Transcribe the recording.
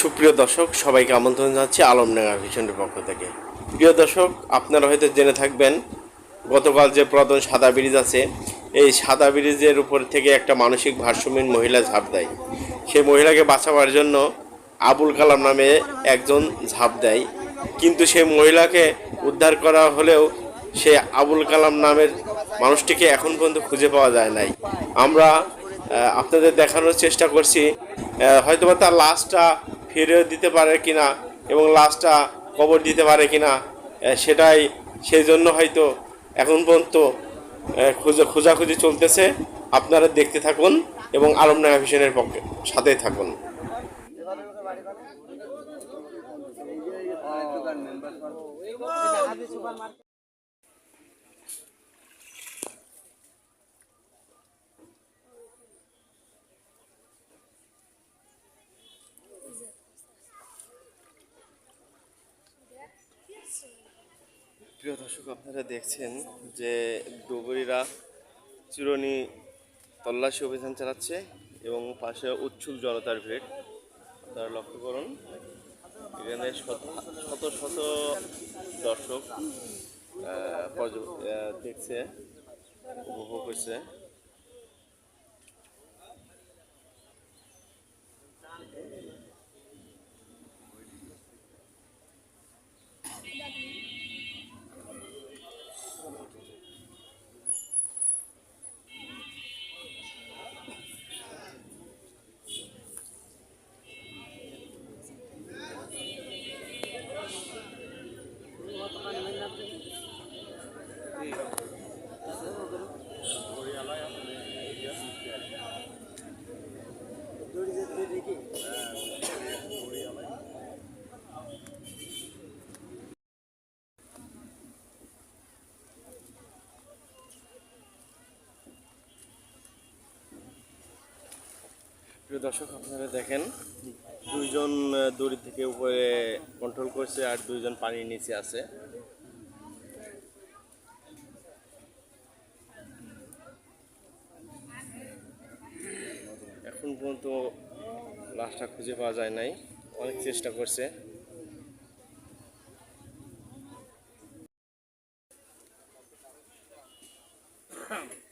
সুপ্রিয় দর্শক, সবাইকে আমন্ত্রণ জানাচ্ছি আলমডাঙ্গা ভিশনের পক্ষ থেকে। প্রিয় দর্শক, আপনারা হয়তো জেনে থাকবেন, গতকাল যে পুরাতন সাদা ব্রিজ আছে, এই সাদা ব্রিজের উপর থেকে একটা মানসিক ভারসাম্যহীন মহিলা ঝাঁপ দেয়। সেই মহিলাকে বাঁচাবার জন্য আবুল কালাম নামে একজন ঝাঁপ দেয়। কিন্তু সেই মহিলাকে উদ্ধার করা হলেও সে আবুল কালাম নামের মানুষটিকে এখন পর্যন্ত খুঁজে পাওয়া যায় নাই। আমরা আপনাদের দেখানোর চেষ্টা করছি হয়তোবা তার লাশটা ফিরে দিতে পারে কিনা এবং লাশটা কবর দিতে পারে কিনা সেটাই সেই জন্য হয়তো এখন পর্যন্ত খোঁজা খোঁজাখুঁজি চলতেছে আপনারা দেখতে থাকুন এবং আলমডাঙ্গা ভিশনের পক্ষে সাথেই থাকুন প্রিয় দর্শক, আপনারা দেখছেন যে ডুবুরিরা চিরনি তল্লাশি অভিযান চালাচ্ছে এবং পাশে উচ্ছুল জনতার ভিড়। আপনারা লক্ষ্য করুন, এখানে শত শত দর্শক দেখছে, উপভোগ করছে। প্রিয় দর্শক, আপনারা দেখেন, দুইজন দড়ি থেকে উপরে কন্ট্রোল করছে আর দুইজন পানির নিচে আছে এখন পর্যন্ত লাশটা খুঁজে পাওয়া যায় নাই, অনেক চেষ্টা করছে Come.